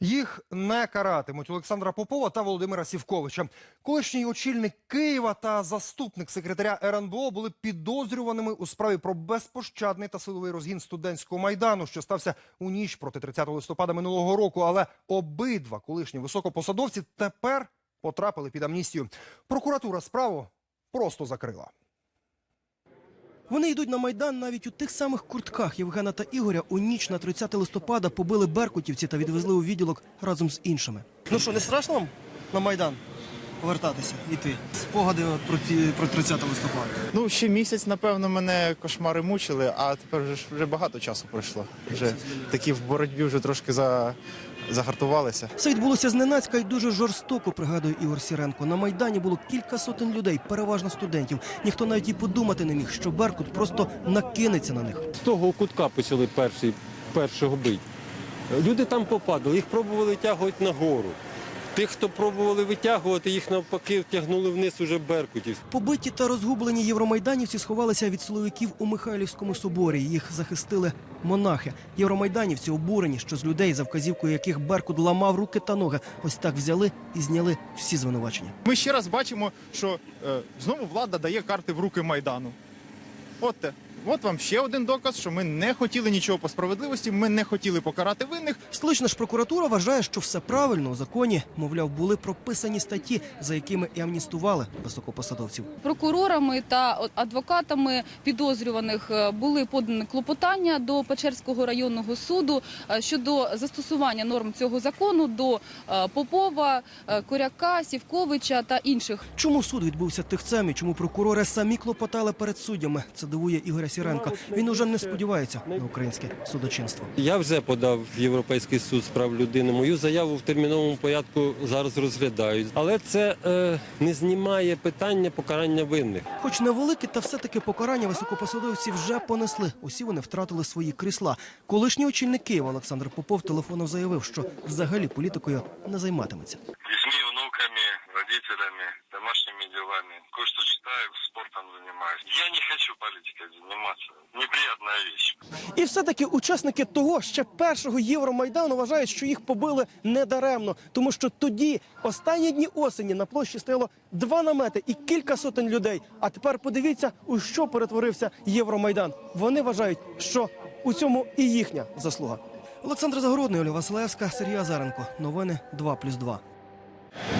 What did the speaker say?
Їх не каратимуть Олександра Попова та Володимира Сівковича. Колишній очільник Києва та заступник секретаря РНБО були підозрюваними у справі про безпощадний та силовий розгін студентського майдану, що стався у ніч проти 30 листопада минулого року. Але обидва колишні високопосадовці тепер потрапили під амністію. Прокуратура справу просто закрила. Вони йдуть на майдан навіть у тих самих куртках Євгена та Ігоря у ніч на 30 листопада побили беркутівці та відвезли у відділок разом з іншими. Ну що, не страшно вам на майдан повертатися іти? Спогади про, ті, про 30 листопада. Ну, ще місяць, напевно, мене кошмари мучили, а тепер вже, вже багато часу пройшло. Вже такі в боротьбі вже трошки за, загартувалися. Все відбулося зненацька і дуже жорстоко, пригадує Ігор Сіренко. На майдані було кілька сотень людей, переважно студентів. Ніхто навіть і подумати не міг, що Беркут просто накинеться на них. З того кутка почали перший, першого бить. Люди там попадали, їх пробували тягувати нагору. Тих, хто пробували витягувати, їх навпаки втягнули вниз уже беркутів. Побиті та розгублені євромайданівці сховалися від силовиків у Михайлівському соборі. Їх захистили монахи. Євромайданівці обурені, що з людей, за вказівкою яких Беркут ламав руки та ноги, ось так взяли і зняли всі звинувачення. Ми ще раз бачимо, що е, знову влада дає карти в руки Майдану. От, от вам ще один доказ, що ми не хотіли нічого по справедливості, ми не хотіли покарати винних. Столична ж прокуратура вважає, що все правильно у законі, мовляв, були прописані статті, за якими і амністували високопосадовців. Прокурорами та адвокатами підозрюваних е, були подані клопотання до Печерського районного суду е, щодо застосування норм цього закону до е, Попова, Коряка, Сівковича та інших. Чому суд відбувся тихцем і чому прокурори самі клопотали перед суддями? Це дивує Ігоря Сіренка. Він уже не сподівається на українське судочинство. Я вже подав в Європейський суд з прав людини. Мою заяву в терміновому порядку зараз розглядають. Але це е, не знімає питання покарання винних. Хоч невелике, та все-таки покарання високопосадовці вже понесли. Усі вони втратили свої крісла. Колишній очільник Києва Олександр Попов телефоном заявив, що взагалі політикою не займатиметься. Делами. Кое-что читаю, спортом занимаюсь. Я не хочу политикой заниматься. Неприятная вещь. І все-таки учасники того ще першого Євромайдану вважають, що їх побили недаремно, тому що тоді, останні дні осені, на площі стояло два намети і кілька сотень людей. А тепер подивіться, у що перетворився Євромайдан. Вони вважають, що у цьому і їхня заслуга. Олександр Загородний, Оля Василевська, Сергій Азаренко. Новини 2+,2.